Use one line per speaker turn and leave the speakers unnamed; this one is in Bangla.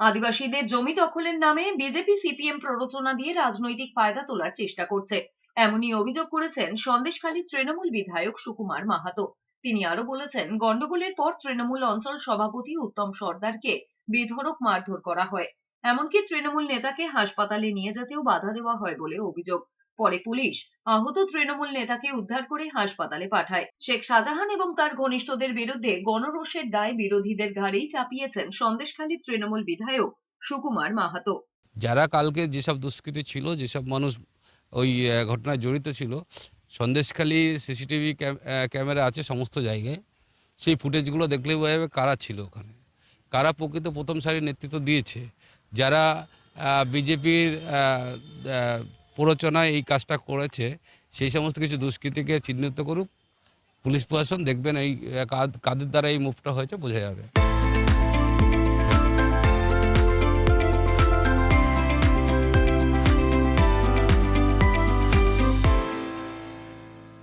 আদিবাসীদের জমি দখলের নামে বিজেপি সিপিএম প্ররোচনা দিয়ে রাজনৈতিক ফায়দা তোলার চেষ্টা করছে। এমনই অভিযোগ করেছেন সন্দেশখালী তৃণমূল বিধায়ক সুকুমার মাহাতো। তিনি আরও বলেছেন গন্ডগোলের পর তৃণমূল অঞ্চল সভাপতি উত্তম সর্দারকে বেধড়ক মারধর করা হয়। এমনকি তৃণমূল নেতাকে হাসপাতালে নিয়ে যেতেও বাধা দেওয়া হয় বলে অভিযোগ। পরে পুলিশ আহত তৃণমূল নেতাকে উদ্ধার করে হাসপাতালে পাঠায়। শেখ শাহজাহান এবং তার ঘনিষ্ঠদের বিরুদ্ধে গণরোষের দায় বিরোধীদের ঘাড়েই চাপিয়েছেন সন্দেশখালী তৃণমূল বিধায়ক সুকুমার মাহাতো।
যারা কালকে যেসব দুষ্কৃতী ছিল, যেসব মানুষ ওই ঘটনায় জড়িত ছিল, সন্দেশখালী সিসিটিভি ক্যামেরা আছে সমস্ত জায়গায়। সেই ফুটেজগুলো দেখলেই বোঝা যাবে কারা ছিল ওখানে। কারা প্রকৃত প্রথম সারির নেতৃত্ব দিয়েছে? যারা বিজেপির প্ররোচনায় এই কাজটা করেছে, সেই সমস্ত কিছু দুষ্কৃতিকে চিহ্নিত করুক, পুলিশ প্রশাসন দেখবেন এই কাদ- কাদের দ্বারা এই মুভটা হয়েছে, বোঝা যাবে।